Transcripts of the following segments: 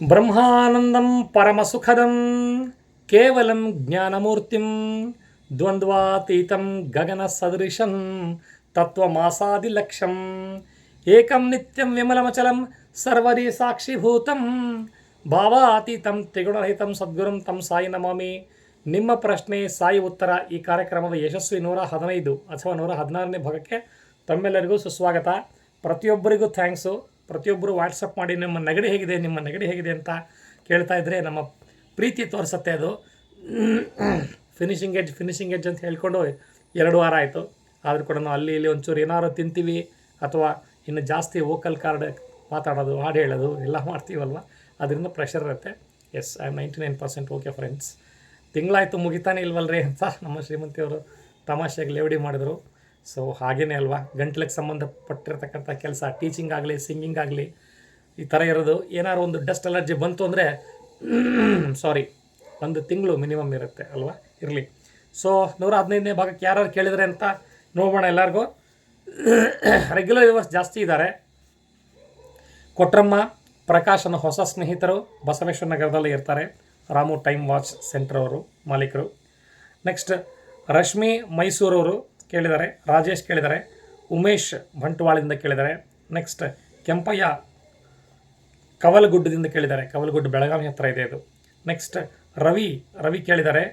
ಬ್ರಹ್ಮಾನಂದಂ ಪರಮಸುಖದಂ ಕೇವಲಂ ಜ್ಞಾನಮೂರ್ತಿಂ ದ್ವಂದ್ವಾತೀತಂ ಗಗನ ಸದೃಶಂ ತತ್ವಮಾಸಾದಿಲಕ್ಷ್ಯಂ ಏಕಂ ನಿತ್ಯಂ ವಿಮಲಮಚಲಂ ಸರ್ವದಿ ಸಾಕ್ಷಿಭೂತಂ ಭಾವಾತೀತಂ ತ್ರಿಗುಣರಹಿತಂ ಸದ್ಗುರುಂ ತಂ ಸಾಯಿ ನಮಾಮಿ ನಿಮ್ಮ ಪ್ರಶ್ನೆ ಸಾಯಿ ಉತ್ತರ ಈ ಕಾರ್ಯಕ್ರಮದ ಯಶಸ್ವಿ ನೂರ ಹದಿನೈದು ಅಥವಾ ನೂರ ಹದಿನಾರನೇ ಭಾಗಕ್ಕೆ ತಮ್ಮೆಲ್ಲರಿಗೂ ಸುಸ್ವಾಗತ ಪ್ರತಿಯೊಬ್ಬರಿಗೂ ಥ್ಯಾಂಕ್ಸು ಪ್ರತಿಯೊಬ್ಬರು ವಾಟ್ಸಪ್ ಮಾಡಿ, ನಿಮ್ಮ ನೆಗಡಿ ಹೇಗಿದೆ? ನಿಮ್ಮ ನೆಗಡಿ ಹೇಗಿದೆ? ಅಂತ ಕೇಳ್ತಾ ಇದ್ದರೆ ನಮ್ಮ ಪ್ರೀತಿ ತೋರಿಸುತ್ತೆ ಅದು. ಫಿನಿಶಿಂಗ್ ಎಜ್ ಫಿನಿಶಿಂಗ್ ಎಜ್ ಅಂತ ಹೇಳ್ಕೊಂಡು ಎರಡು ವಾರ ಆಯಿತು. ಆದರೂ ಕೂಡ ನಾವು ಅಲ್ಲಿ ಇಲ್ಲಿ ಒಂಚೂರು ಏನಾದ್ರು ತಿಂತೀವಿ ಅಥವಾ ಇನ್ನು ಜಾಸ್ತಿ ವೋಕಲ್ ಕಾರ್ಡ್ ಮಾತಾಡೋದು, ಹಾಡು ಹೇಳೋದು ಎಲ್ಲ ಮಾಡ್ತೀವಲ್ವ? ಅದರಿಂದ ಪ್ರೆಷರ್ ಇರುತ್ತೆ. Yes I am ninety nine percent okay friends ತಿಂಗಳಾಯಿತು ಮುಗಿತಾನೆ ಇಲ್ವಲ್ರಿ ಅಂತ ನಮ್ಮ ಶ್ರೀಮಂತಿಯವರು ತಮಾಷೆಗೆ ಲೇವಡಿ ಮಾಡಿದರು. ಸೊ ಹಾಗೇನೇ ಅಲ್ವಾ? ಗಂಟ್ಲಿಗೆ ಸಂಬಂಧಪಟ್ಟಿರ್ತಕ್ಕಂಥ ಕೆಲಸ ಟೀಚಿಂಗ್ ಆಗಲಿ ಸಿಂಗಿಂಗ್ ಆಗಲಿ, ಈ ಥರ ಇರೋದು. ಏನಾದ್ರು ಒಂದು ಡಸ್ಟ್ ಅಲರ್ಜಿ ಬಂತು ಅಂದರೆ ಸಾರಿ ಒಂದು ತಿಂಗಳು ಮಿನಿಮಮ್ ಇರುತ್ತೆ ಅಲ್ವಾ? ಇರಲಿ. ಸೊ ನೂರ ಹದಿನೈದನೇ ಭಾಗಕ್ಕೆ ಯಾರು ಕೇಳಿದರೆ ಅಂತ ನೋಡೋಣ ಎಲ್ಲರಿಗೂ. ರೆಗ್ಯುಲರ್ ವ್ಯೂವರ್ಸ್ ಜಾಸ್ತಿ ಇದ್ದಾರೆ ಕೊಟ್ರಮ್ಮ, ಪ್ರಕಾಶ್ ಅನ್ನೋ ಹೊಸ ಸ್ನೇಹಿತರು ಬಸವೇಶ್ವರ ನಗರದಲ್ಲಿ ಇರ್ತಾರೆ. ರಾಮು ಟೈಮ್ ವಾಚ್ ಸೆಂಟರ್ ಅವರು ಮಾಲೀಕರು. ನೆಕ್ಸ್ಟ್ ರಶ್ಮಿ ಮೈಸೂರವರು ಕೇಳಿದ್ದಾರೆ, ರಾಜೇಶ್ ಕೇಳಿದ್ದಾರೆ, ಉಮೇಶ್ ಬಂಟ್ವಾಳದಿಂದ ಕೇಳಿದ್ದಾರೆ ನೆಕ್ಸ್ಟ್ ಕೆಂಪಯ್ಯ ಕವಲಗುಡ್ಡದಿಂದ ಕೇಳಿದ್ದಾರೆ, ಕವಲಗುಡ್ಡ ಬೆಳಗಾವಿ ಹತ್ರ ಇದೆ ಅದು. ನೆಕ್ಸ್ಟ್ ರವಿ ರವಿ ಕೇಳಿದ್ದಾರೆ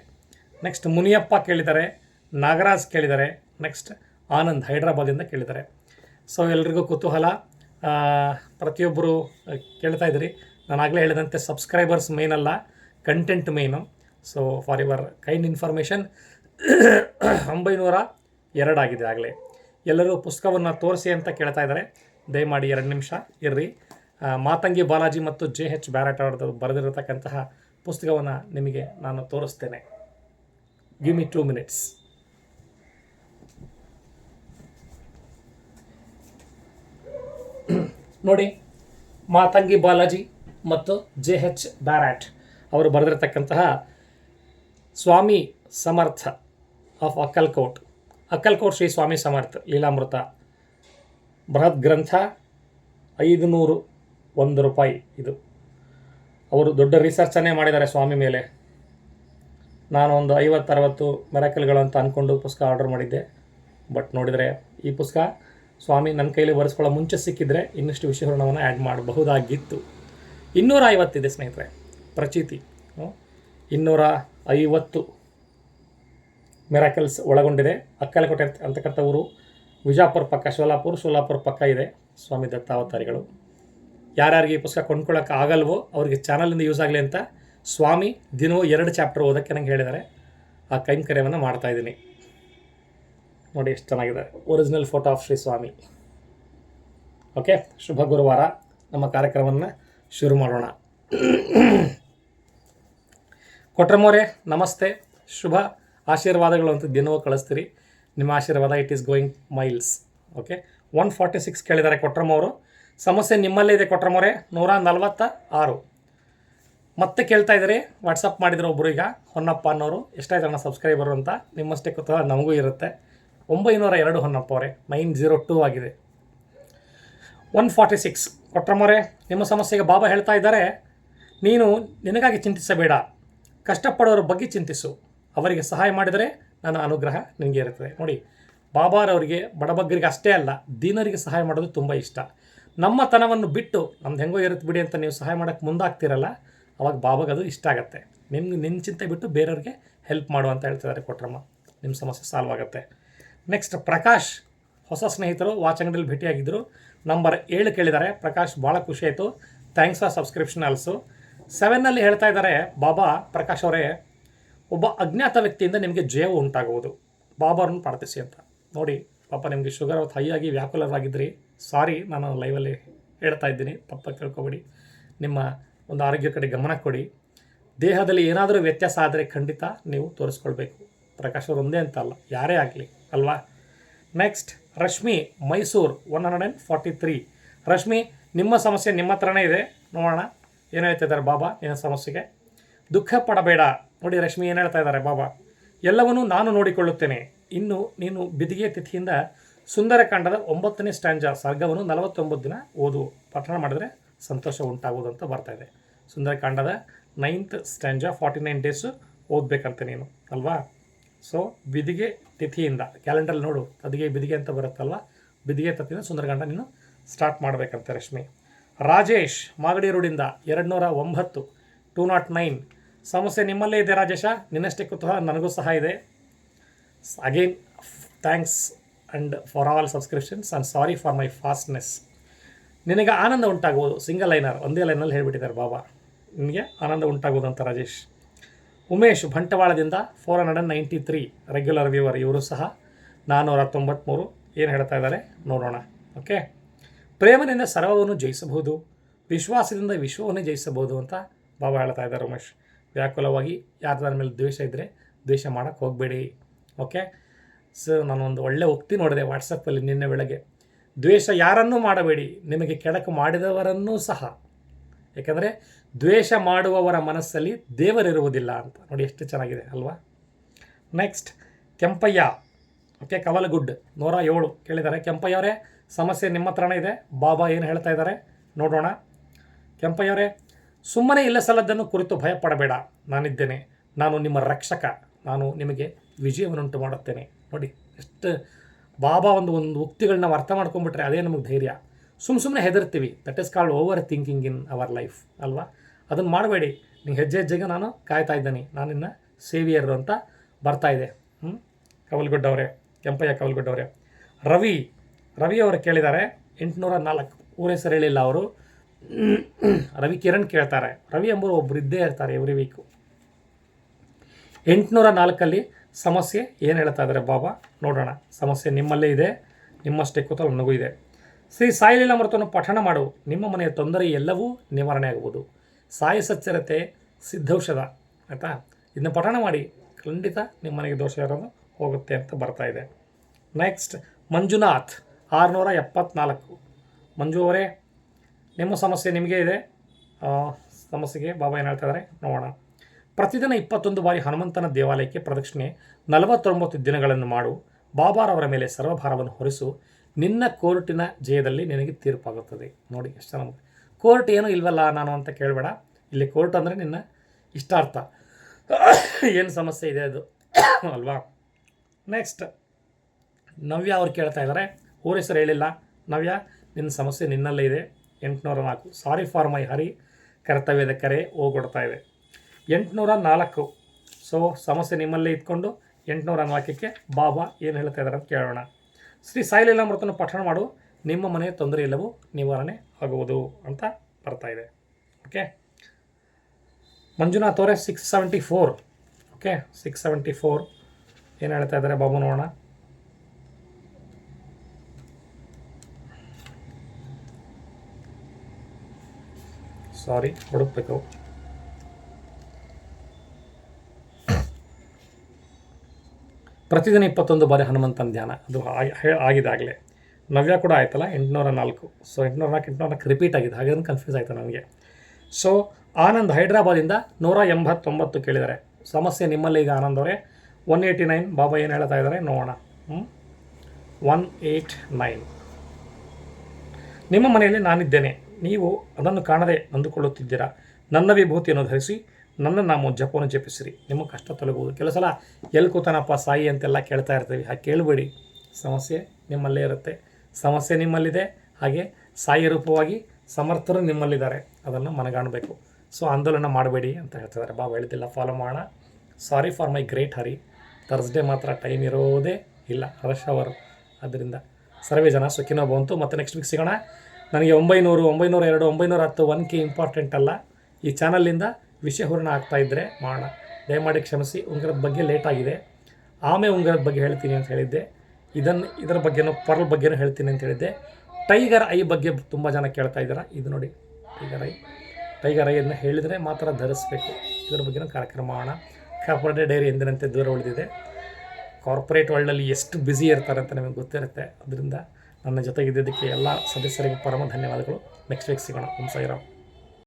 ನೆಕ್ಸ್ಟ್ ಮುನಿಯಪ್ಪ ಕೇಳಿದ್ದಾರೆ, ನಾಗರಾಜ್ ಕೇಳಿದ್ದಾರೆ ನೆಕ್ಸ್ಟ್ ಆನಂದ್ ಹೈದ್ರಾಬಾದಿಂದ ಕೇಳಿದ್ದಾರೆ. ಸೊ ಎಲ್ರಿಗೂ ಕುತೂಹಲ. ಪ್ರತಿಯೊಬ್ಬರು ಕೇಳ್ತಾ ಇದ್ದೀರಿ. ನಾನು ಆಗಲೇ ಹೇಳಿದಂತೆ ಸಬ್ಸ್ಕ್ರೈಬರ್ಸ್ ಮೇನ್ ಅಲ್ಲ content main so for your kind information ಒಂಬೈನೂರ ಎರಡಾಗಿದೆ ಆಗಲೇ. ಎಲ್ಲರೂ ಪುಸ್ತಕವನ್ನು ತೋರಿಸಿ ಅಂತ ಕೇಳ್ತಾ ಇದ್ದಾರೆ. ದಯಮಾಡಿ ಎರಡು ನಿಮಿಷ ಇರ್ರಿ. ಮಾತಂಗಿ ಬಾಲಾಜಿ ಮತ್ತು ಜೆ ಎಚ್ ಬ್ಯಾರಟ್ ಅವರದ್ದು ಬರೆದಿರತಕ್ಕಂತಹ ಪುಸ್ತಕವನ್ನು ನಿಮಗೆ ನಾನು ತೋರಿಸ್ತೇನೆ. ಗಿವ್ ಮಿ ಟೂ ಮಿನಿಟ್ಸ್ ನೋಡಿ, ಮಾತಂಗಿ ಬಾಲಾಜಿ ಮತ್ತು ಜೆ ಎಚ್ ಬ್ಯಾರಾಟ್ ಅವರು ಬರೆದಿರತಕ್ಕಂತಹ ಸ್ವಾಮಿ ಸಮರ್ಥ ಆಫ್ ಅಕ್ಕಲ್ಕೋಟ್. ಅಕ್ಕಲ್ಕೋಟ್ ಶ್ರೀ ಸ್ವಾಮಿ ಸಮರ್ಥ ಲೀಲಾಮೃತ. ಬೃಹತ್ ಗ್ರಂಥ ಐದು ನೂರು ಒಂದು ರೂಪಾಯಿ ಇದು. ಅವರು ದೊಡ್ಡ ರಿಸರ್ಚನ್ನೇ ಮಾಡಿದ್ದಾರೆ ಸ್ವಾಮಿ ಮೇಲೆ. ನಾನು ಒಂದು ಐವತ್ತು, ಅರವತ್ತು ಮೆರಕಲ್ಗಳು ಅಂತ ಅಂದ್ಕೊಂಡು ಪುಸ್ತಕ ಆರ್ಡರ್ ಮಾಡಿದ್ದೆ. ಬಟ್ ನೋಡಿದರೆ ಈ ಪುಸ್ತಕ ಸ್ವಾಮಿ ನನ್ನ ಕೈಲಿ ಬರೆಸ್ಕೊಳ್ಳೋ ಮುಂಚೆ ಸಿಕ್ಕಿದ್ರೆ ಇನ್ನಷ್ಟು ವಿಷಯವನ್ನು ಆ್ಯಡ್ ಮಾಡಬಹುದಾಗಿತ್ತು. ಇನ್ನೂರ ಐವತ್ತಿದೆ ಸ್ನೇಹಿತರೆ, ಪ್ರಚೀತಿ. ಇನ್ನೂರ ಐವತ್ತು ಮೆರಾಕಲ್ಸ್ ಒಳಗೊಂಡಿದೆ. ಅಕ್ಕಲಕೋಟೆ ಅಂತ ಅಂತಕ್ಕಂಥ ಊರು, ವಿಜಾಪುರ ಪಕ್ಕ ಶೋಲಾಪುರ ಸೋಲಾಪುರ ಪಕ್ಕ ಇದೆ. ಸ್ವಾಮಿ ದತ್ತಾವತಾರಿಗಳು. ಯಾರ್ಯಾರಿಗೆ ಈ ಪುಸ್ತಕ ಕೊಂಡ್ಕೊಳ್ಳೋಕೆ ಆಗಲ್ವೋ ಅವ್ರಿಗೆ ಚಾನಲಿಂದ ಯೂಸ್ ಆಗಲಿ ಅಂತ ಸ್ವಾಮಿ ದಿನವೂ ಎರಡು ಚಾಪ್ಟರ್ ಓದೋಕ್ಕೆ ನಂಗೆ ಹೇಳಿದ್ದಾರೆ. ಆ ಕೈಂಕರ್ಯವನ್ನು ಮಾಡ್ತಾ ಇದ್ದೀನಿ. ನೋಡಿ ಎಷ್ಟು ಚೆನ್ನಾಗಿದೆ. Original photo of Shri Swami. Okay, ಶುಭ ಗುರುವಾರ. ನಮ್ಮ ಕಾರ್ಯಕ್ರಮವನ್ನು ಶುರು ಮಾಡೋಣ. ಕೊಟ್ರಮೋರೆ ನಮಸ್ತೆ. ಶುಭ ಆಶೀರ್ವಾದಗಳು ಅಂತ ದಿನವೂ ಕಳಿಸ್ತೀರಿ. ನಿಮ್ಮ ಆಶೀರ್ವಾದ it is going miles okay one forty six ಕೇಳಿದ್ದಾರೆ ಕೊಟ್ರಮ್ಮವರು ಸಮಸ್ಯೆ ನಿಮ್ಮಲ್ಲೇ ಇದೆ ಕೊಟ್ರಮ್ಮವ್ರೆ ನೂರ ನಲವತ್ತ ಆರು ಮತ್ತೆ ಕೇಳ್ತಾ ಇದ್ದೀರಿ. ವಾಟ್ಸಪ್ ಮಾಡಿದ್ರು ಒಬ್ಬರು ಈಗ, ಹೊನ್ನಪ್ಪ ಅನ್ನೋರು. ಎಷ್ಟಾಯ್ತು ಅಣ್ಣ ಸಬ್ಸ್ಕ್ರೈಬರು ಅಂತ? ನಿಮ್ಮಷ್ಟೇ ಕುತೂಹಲ ನಮಗೂ ಇರುತ್ತೆ. ಒಂಬೈನೂರ ಎರಡು ಹೊನ್ನಪ್ಪ ಅವರೇ. ನೈನ್ ಜೀರೋ ಟೂ ಆಗಿದೆ. ಒನ್ ಫಾರ್ಟಿ ಸಿಕ್ಸ್ ಕೊಟ್ರಮ್ಮವ್ರೆ ನಿಮ್ಮ ಸಮಸ್ಯೆಗೆ ಬಾಬಾ ಹೇಳ್ತಾ ಇದ್ದಾರೆ. ನೀನು ನಿನಗಾಗಿ ಚಿಂತಿಸಬೇಡ. ಕಷ್ಟಪಡೋರ ಬಗ್ಗೆ ಚಿಂತಿಸು. ಅವರಿಗೆ ಸಹಾಯ ಮಾಡಿದರೆ ನನ್ನ ಅನುಗ್ರಹ ನಿಮಗೆ ಇರುತ್ತದೆ. ನೋಡಿ ಬಾಬಾರವರಿಗೆ ಬಡಬಗ್ಗರಿಗೆ ಅಷ್ಟೇ ಅಲ್ಲ, ದೀನರಿಗೆ ಸಹಾಯ ಮಾಡೋದು ತುಂಬ ಇಷ್ಟ. ನಮ್ಮ ತನವನ್ನು ಬಿಟ್ಟು ನಮ್ದು ಹೆಂಗೋ ಇರುತ್ತೆ ಬಿಡಿ ಅಂತ ನೀವು ಸಹಾಯ ಮಾಡೋಕ್ಕೆ ಮುಂದಾಗ್ತಿರಲ್ಲ, ಅವಾಗ ಬಾಬಾಗೆ ಅದು ಇಷ್ಟ ಆಗುತ್ತೆ. ನಿಮ್ಗೆ ನಿನ್ನ ಚಿಂತೆ ಬಿಟ್ಟು ಬೇರೆಯವ್ರಿಗೆ ಹೆಲ್ಪ್ ಮಾಡು ಅಂತ ಹೇಳ್ತಿದ್ದಾರೆ ಕೊಟ್ರಮ್ಮ. ನಿಮ್ಮ ಸಮಸ್ಯೆ ಸಾಲ್ವ್ ಆಗುತ್ತೆ. ನೆಕ್ಸ್ಟ್ ಪ್ರಕಾಶ್, ಹೊಸ ಸ್ನೇಹಿತರು ವಾಚ್ ಅಂಗಡಿಯಲ್ಲಿ ಭೇಟಿಯಾಗಿದ್ದರು. ನಂಬರ್ ಏಳು ಕೇಳಿದ್ದಾರೆ. ಪ್ರಕಾಶ್, ಭಾಳ ಖುಷಿ ಆಯಿತು. ಥ್ಯಾಂಕ್ಸ್ ಫಾರ್ ಸಬ್ಸ್ಕ್ರಿಪ್ಷನ್ ಆಲ್ಸು ಸೆವೆನ್ನಲ್ಲಿ ಹೇಳ್ತಾ ಇದ್ದಾರೆ, ಬಾಬಾ, ಪ್ರಕಾಶ್ ಅವರೇ ಒಬ್ಬ ಅಜ್ಞಾತ ವ್ಯಕ್ತಿಯಿಂದ ನಿಮಗೆ ಜಯವು ಉಂಟಾಗುವುದು. ಬಾಬಾರನ್ನು ಪ್ರಾರ್ಥಿಸಿ ಅಂತ. ನೋಡಿ, ಪಾಪ ನಿಮಗೆ ಶುಗರ್ ಅವತ್ತು ಹೈ ಆಗಿ ಸಾರಿ ನಾನು ಲೈವಲ್ಲಿ ಹೇಳ್ತಾ ಇದ್ದೀನಿ. ಪಾಪ ಕೇಳ್ಕೊಬೇಡಿ ನಿಮ್ಮ ಒಂದು ಆರೋಗ್ಯ ಕಡೆ ಗಮನ ಕೊಡಿ. ದೇಹದಲ್ಲಿ ಏನಾದರೂ ವ್ಯತ್ಯಾಸ ಆದರೆ ಖಂಡಿತ ನೀವು ತೋರಿಸ್ಕೊಳ್ಬೇಕು. ಪ್ರಕಾಶ್ ಅವರು ಒಂದೇ ಅಂತ ಅಲ್ಲ, ಯಾರೇ ಆಗಲಿ, ಅಲ್ವಾ? Next Rashmi, Mysuru one hundred and forty three Rashmi, ನಿಮ್ಮ ಸಮಸ್ಯೆ ನಿಮ್ಮ ಹತ್ರನೇ ಇದೆ. ನೋಡೋಣ. ಏನು ಹೇಳ್ತಿದ್ದಾರೆ ಬಾಬಾ ನಿನ್ನ ಸಮಸ್ಯೆಗೆ? ದುಃಖ ಪಡಬೇಡ. ನೋಡಿ ರಶ್ಮಿ ಏನು ಹೇಳ್ತಾ ಇದ್ದಾರೆ ಬಾಬಾ? ಎಲ್ಲವನ್ನೂ ನಾನು ನೋಡಿಕೊಳ್ಳುತ್ತೇನೆ. ಇನ್ನು ನೀನು ಬಿದಿಗೆ ತಿಥಿಯಿಂದ ಸುಂದರಕಾಂಡದ ಒಂಬತ್ತನೇ ಸ್ಟ್ಯಾಂಜ ಸರ್ಗವನ್ನು ನಲವತ್ತೊಂಬತ್ತು ದಿನ ಓದು. ಪಠಣ ಮಾಡಿದ್ರೆ ಸಂತೋಷ ಉಂಟಾಗುವುದು ಅಂತ ಇದೆ. ಸುಂದರಕಾಂಡದ ninth stanza forty nine days ಓದಬೇಕಂತ ನೀನು, ಅಲ್ವಾ? ಸೊ ಬಿದಿಗೆ ತಿಥಿಯಿಂದ ಕ್ಯಾಲೆಂಡರ್ ನೋಡು, ಅದಿಗೆ ಬಿದಿಗೆ ಅಂತ ಬರುತ್ತಲ್ವ? ಬಿದಿಗೆ ತತ್ತಿನ ಸುಂದರಕಾಂಡ ನೀನು ಸ್ಟಾರ್ಟ್ ಮಾಡಬೇಕಂತೆ ರಶ್ಮಿ. ರಾಜೇಶ್ ಮಾಗಡಿ ರೋಡಿಂದ ಎರಡು ನೂರ ಒಂಬತ್ತು ಟೂ ನಾಟ್ ನೈನ್ ಸಮಸ್ಯೆ ನಿಮ್ಮಲ್ಲೇ ಇದೆ ರಾಜೇಶ, ನಿನ್ನಷ್ಟೇ ಕುತೂಹಲ, ನನಗೂ ಸಹ ಇದೆ. Again thanks and for all subscriptions and sorry for my fastness ನಿನಗೆ ಆನಂದ ಉಂಟಾಗುವುದು ಸಿಂಗಲ್ ಲೈನರ್ ಒಂದೇ ಲೈನಲ್ಲಿ ಹೇಳಿಬಿಟ್ಟಿದ್ದಾರೆ ಬಾಬಾ. ನಿನಗೆ ಆನಂದ ಉಂಟಾಗುವುದು ಅಂತ Rajesh. Umesh ಬಂಟವಾಳದಿಂದ four hundred and ninety three regular viewer ಇವರು ಸಹ ನಾನ್ನೂರ ತೊಂಬತ್ತ್ಮೂರು ಏನು ಹೇಳ್ತಾ ಇದ್ದಾರೆ? ನೋಡೋಣ. ಓಕೆ ಪ್ರೇಮದಿಂದ ಸರ್ವವನ್ನು ಜಯಿಸಬಹುದು, ವಿಶ್ವಾಸದಿಂದ ವಿಶ್ವವನ್ನೇ ಜಯಿಸಬಹುದು ಅಂತ ಬಾಬಾ ಹೇಳ್ತಾ ಇದ್ದಾರೆ ಉಮೇಶ್. ವ್ಯಾಕುಲವಾಗಿ ಯಾರ್ದಾರ ಮೇಲೆ ದ್ವೇಷ ಇದ್ದರೆ ದ್ವೇಷ ಮಾಡೋಕ್ಕೆ ಹೋಗಬೇಡಿ. ಓಕೆ ಸೊ ನಾನೊಂದು ಒಳ್ಳೆ ಉಕ್ತಿ ನೋಡಿದೆ ವಾಟ್ಸಪ್ಪಲ್ಲಿ ನಿನ್ನೆ ಬೆಳಗ್ಗೆ. ದ್ವೇಷ ಯಾರನ್ನೂ ಮಾಡಬೇಡಿ, ನಿಮಗೆ ಕೆಡಕು ಮಾಡಿದವರನ್ನೂ ಸಹ. ಯಾಕಂದರೆ ದ್ವೇಷ ಮಾಡುವವರ ಮನಸ್ಸಲ್ಲಿ ದೇವರಿರುವುದಿಲ್ಲ ಅಂತ. ನೋಡಿ ಎಷ್ಟು ಚೆನ್ನಾಗಿದೆ, ಅಲ್ವಾ? ನೆಕ್ಸ್ಟ್ ಕೆಂಪಯ್ಯ. ಓಕೆ ಕವಲಗುಡ್ ನೂರ ಏಳು ಕೇಳಿದ್ದಾರೆ. ಕೆಂಪಯ್ಯವರೇ, ಸಮಸ್ಯೆ ನಿಮ್ಮ ಹತ್ರನೇ ಇದೆ. ಬಾಬಾ ಏನು ಹೇಳ್ತಾ ಇದ್ದಾರೆ? ನೋಡೋಣ. ಕೆಂಪಯ್ಯ ಅವರೇ ಸುಮ್ಮನೆ ಇಲ್ಲ ಸಲ್ಲದನ್ನು ಕುರಿತು ಭಯಪಡಬೇಡ. ನಾನಿದ್ದೇನೆ. ನಾನು ನಿಮ್ಮ ರಕ್ಷಕ. ನಾನು ನಿಮಗೆ ವಿಜಯವನ್ನುಂಟು ಮಾಡುತ್ತೇನೆ. ನೋಡಿ, ಎಷ್ಟು ಬಾಬಾ ಒಂದು ಒಂದು ಉಕ್ತಿಗಳನ್ನ ಅರ್ಥ ಮಾಡ್ಕೊಂಡ್ಬಿಟ್ರೆ ಅದೇ ನಮಗೆ ಧೈರ್ಯ. ಸುಮ್ಮ ಸುಮ್ಮನೆ ಹೆದರ್ತೀವಿ. That is called over thinking in our life ಅಲ್ವಾ? ಅದನ್ನು ಮಾಡಬೇಡಿ. ನೀವು ಹೆಜ್ಜೆ ಹೆಜ್ಜೆಗೆ ನಾನು ಕಾಯ್ತಾ ಇದ್ದೀನಿ. ನಾನು ಇನ್ನ ಸೇವಿಯರ್ ಅಂತ ಬರ್ತಾ ಇದೆ. ಹ್ಞೂ ಕವಲ್ಗುಡ್ಡವರೇ ಕೆಂಪಯ್ಯ ಕವಲ್ಗುಡ್ಡವರೇ ರವಿ ರವಿ ಅವರು ಕೇಳಿದ್ದಾರೆ. ಎಂಟುನೂರ ನಾಲ್ಕು. ಊರ ಹೆಸರು ಹೇಳಿಲ್ಲ ಅವರು. ರವಿ ಕಿರಣ್ ಕೇಳ್ತಾರೆ. ರವಿ ಎಂಬುವರು ಒಬ್ಬರು ಇದ್ದೇ ಇರ್ತಾರೆ ಎವ್ರಿ ವೀಕು ಎಂಟುನೂರ ನಾಲ್ಕಲ್ಲಿ ಸಮಸ್ಯೆ ಏನು ಹೇಳ್ತಾ ಇದ್ದಾರೆ ಬಾಬಾ? ನೋಡೋಣ. ಸಮಸ್ಯೆ ನಿಮ್ಮಲ್ಲೇ ಇದೆ, ನಿಮ್ಮಷ್ಟೇ ಕೂತ ನನಗೂ ಇದೆ. ಶ್ರೀ ಸಾಯಿಲೀಲ ಮೃತವನ್ನು ಪಠಣ ಮಾಡು. ನಿಮ್ಮ ಮನೆಯ ತೊಂದರೆ ಎಲ್ಲವೂ ನಿವಾರಣೆ ಆಗುವುದು. ಸಾಯಿ ಸಚ್ಚರತೆ ಸಿದ್ಧೌಷಧ. ಆಯಿತಾ? ಇದನ್ನ ಪಠಣ ಮಾಡಿ. ಖಂಡಿತ ನಿಮ್ಮ ಮನೆಗೆ ದೋಷ ಇರೋದು ಹೋಗುತ್ತೆ ಅಂತ ಬರ್ತಾ ಇದೆ. ನೆಕ್ಸ್ಟ್ ಮಂಜುನಾಥ್, ಆರುನೂರ ಎಪ್ಪತ್ನಾಲ್ಕು. ಮಂಜು ಅವರೇ ನಿಮ್ಮ ಸಮಸ್ಯೆ ನಿಮಗೆ ಇದೆ. ಸಮಸ್ಯೆಗೆ ಬಾಬಾ ಏನು ಹೇಳ್ತಾ ಇದ್ದಾರೆ ನೋಡೋಣ. ಪ್ರತಿದಿನ ಇಪ್ಪತ್ತೊಂದು ಬಾರಿ ಹನುಮಂತನ ದೇವಾಲಯಕ್ಕೆ ಪ್ರದಕ್ಷಿಣೆ ನಲವತ್ತೊಂಬತ್ತು ದಿನಗಳನ್ನು ಮಾಡು. ಬಾಬಾರವರ ಮೇಲೆ ಸರ್ವಭಾರವನ್ನು ಹೊರಿಸು. ನಿನ್ನ ಕೋರ್ಟಿನ ಜಯದಲ್ಲಿ ನಿನಗೆ ತೀರ್ಪಾಗುತ್ತದೆ. ನೋಡಿ, ಎಷ್ಟು ಚೆನ್ನಾಗಿ ಕೋರ್ಟ್ ಏನೂ ಇಲ್ವಲ್ಲ ನಾನು ಅಂತ ಕೇಳಬೇಡ. ಇಲ್ಲಿ ಕೋರ್ಟ್ ಅಂದರೆ ನಿನ್ನ ಇಷ್ಟಾರ್ಥ. ಏನು ಸಮಸ್ಯೆ ಇದೆ ಅದು? ಅಲ್ವಾ? ನೆಕ್ಸ್ಟ್ ನವ್ಯ ಅವ್ರು ಕೇಳ್ತಾ ಇದ್ದಾರೆ ಊರ ಹೆಸರು ಹೇಳಿಲ್ಲ. ನವ್ಯ, ನಿನ್ನ ಸಮಸ್ಯೆ ನಿನ್ನಲ್ಲೇ ಇದೆ. ಎಂಟುನೂರ ನಾಲ್ಕು. ಸಾರಿ ಫಾರ್ ಮೈ ಹರಿ ಕರ್ತವ್ಯದ ಕರೆ ಹೋಗೊಡ್ತಾ ಇದೆ. ಎಂಟುನೂರ ನಾಲ್ಕು. ಸೊ ಸಮಸ್ಯೆ ನಿಮ್ಮಲ್ಲೇ ಇಟ್ಕೊಂಡು ಎಂಟುನೂರ ನಾಲ್ಕಕ್ಕೆ ಬಾಬಾ ಏನು ಹೇಳ್ತಾ ಇದ್ದಾರೆ ಅಂತ ಕೇಳೋಣ. ಶ್ರೀ ಸಾಯಿಲೀಲಾಮೃತನ ಪಠಣ ಮಾಡು. ನಿಮ್ಮ ಮನೆಯ ತೊಂದರೆ ಇಲ್ಲವೂ ನಿವಾರಣೆ ಆಗುವುದು ಅಂತ ಬರ್ತಾ ಇದೆ. ಓಕೆ ಮಂಜುನಾಥ್ ಅವರೇ six seventy four okay six seventy four ಏನು ಹೇಳ್ತಾ ಇದ್ದಾರೆ ಬಾಬು ನೋಡೋಣ. ಸಾರಿ, ಹುಡುಕ್ಬೇಕು. ಪ್ರತಿದಿನ ಇಪ್ಪತ್ತೊಂದು ಬಾರಿ ಹನುಮಂತನ ಧ್ಯಾನ. ಅದು ಆಗಿದಾಗಲೇ ನವ್ಯ ಕೂಡ ಆಯ್ತಲ್ಲ, ಎಂಟುನೂರ ನಾಲ್ಕು. ಸೊ ಎಂಟುನೂರ ನಾಲ್ಕು ಎಂಟುನೂರ ನಾಲ್ಕು ರಿಪೀಟ್ ಆಗಿದೆ ಹಾಗೆ ಕನ್ಫ್ಯೂಸ್ ಆಯಿತು ನನಗೆ ಸೊ ಆನಂದ್ ಹೈದ್ರಾಬಾದಿಂದ ನೂರ ಎಂಬತ್ತೊಂಬತ್ತು ಕೇಳಿದ್ದಾರೆ. ಸಮಸ್ಯೆ ನಿಮ್ಮಲ್ಲಿ ಈಗ ಆನಂದ್ ಅವರೇ. ಒನ್ ಏಯ್ಟಿ ನೈನ್ ಬಾಬಾ ಏನು ಹೇಳ್ತಾ ಇದ್ದಾರೆ? ನೋಡೋಣ. ಒನ್ ಏಯ್ಟ್ ನೈನ್ ನಿಮ್ಮ ಮನೆಯಲ್ಲಿ ನಾನಿದ್ದೇನೆ. ನೀವು ಅದನ್ನು ಕಾಣದೆ ನೊಂದುಕೊಳ್ಳುತ್ತಿದ್ದೀರಾ? ನನ್ನ ವಿಭೂತಿಯನ್ನು ಧರಿಸಿ ನನ್ನ ನಾಮ ಜಪವನ್ನು ಜಪಿಸಿರಿ. ನಿಮ್ಮ ಕಷ್ಟ ತೊಲಗುವುದು ಕೆಲವು ಸಲ ಎಲ್ಲಿ ಕೂತಾನಪ್ಪ ಸಾಯಿ ಅಂತೆಲ್ಲ ಕೇಳ್ತಾ ಇರ್ತೀವಿ. ಹಾಗೆ ಕೇಳಬೇಡಿ. ಸಮಸ್ಯೆ ನಿಮ್ಮಲ್ಲೇ ಇರುತ್ತೆ. ಸಮಸ್ಯೆ ನಿಮ್ಮಲ್ಲಿದೆ. ಹಾಗೆ ಸಾಯಿ ರೂಪವಾಗಿ ಸಮರ್ಥರು ನಿಮ್ಮಲ್ಲಿದ್ದಾರೆ. ಅದನ್ನು ಮನಗಾಣಬೇಕು. ಸೊ, ಆಂದೋಲನ ಮಾಡಬೇಡಿ ಅಂತ ಹೇಳ್ತಿದ್ದಾರೆ. ಬಾ ಹೇಳಿದ್ದಿಲ್ಲ ಫಾಲೋ ಮಾಡೋಣ. Sorry for my great Hari Thursday ಮಾತ್ರ ಟೈಮ್ ಇರೋದೇ ಇಲ್ಲ. ರಶ್ ಅವರು ಅದರಿಂದ ಸರ್ವೇ ಜನ ಸುಖಿನೋ ಬಂತು ಮತ್ತು ನೆಕ್ಸ್ಟ್ ವೀಕ್ ಸಿಗೋಣ. ನನಗೆ ಒಂಬೈನೂರು, ಒಂಬೈನೂರ ಎರಡು, ಒಂಬೈನೂರ ಹತ್ತು ಒನ್ ಕೆ ಇಂಪಾರ್ಟೆಂಟ್ ಅಲ್ಲ. ಈ ಚಾನಲಿಂದ ವಿಷಯ ಹೂರಣ ಇದ್ದರೆ ಮಾಡೋಣ. ದಯಮಾಡಿ ಕ್ಷಮಿಸಿ, ಉಂಗುರದ ಬಗ್ಗೆ ಲೇಟ್ ಆಗಿದೆ. ಆಮೆ ಉಂಗುರದ ಬಗ್ಗೆ ಹೇಳ್ತೀನಿ ಅಂತ ಹೇಳಿದ್ದೆ. ಇದನ್ನು ಇದರ ಬಗ್ಗೆನೂ, ಪರ್ಲ್ ಬಗ್ಗೆನೂ ಹೇಳ್ತೀನಿ ಅಂತ ಹೇಳಿದ್ದೆ. ಟೈಗರ್ ಐ ಬಗ್ಗೆ ತುಂಬ ಜನ ಕೇಳ್ತಾ ಇದ್ದಾರೆ? ಇದು ನೋಡಿ ಟೈಗರ್ ಐ ಟೈಗರ್ ಐಯನ್ನು ಹೇಳಿದರೆ ಮಾತ್ರ ಧರಿಸಬೇಕು. ಇದರ ಬಗ್ಗೆನೂ ಕಾರ್ಯಕ್ರಮ ಮಾಡೋಣ. ಕಾರ್ಪೊರೇಟ್ ಡೈರಿ ಎಂದಿನಂತೆ ದೂರ ಉಳಿದಿದೆ. ಕಾರ್ಪೊರೇಟ್ ವರ್ಲ್ಡಲ್ಲಿ ಎಷ್ಟು ಬ್ಯುಸಿ ಇರ್ತಾರೆ ಅಂತ ನಮಗೆ ಗೊತ್ತಿರುತ್ತೆ. ಅದರಿಂದ ನನ್ನ ಜೊತೆಗಿದ್ದಕ್ಕೆ ಎಲ್ಲ ಸದಸ್ಯರಿಗೆ ಪರಮ ಧನ್ಯವಾದಗಳು. ನೆಕ್ಸ್ಟ್ ವೀಕ್ ಸಿಗೋಣ. ಓಂ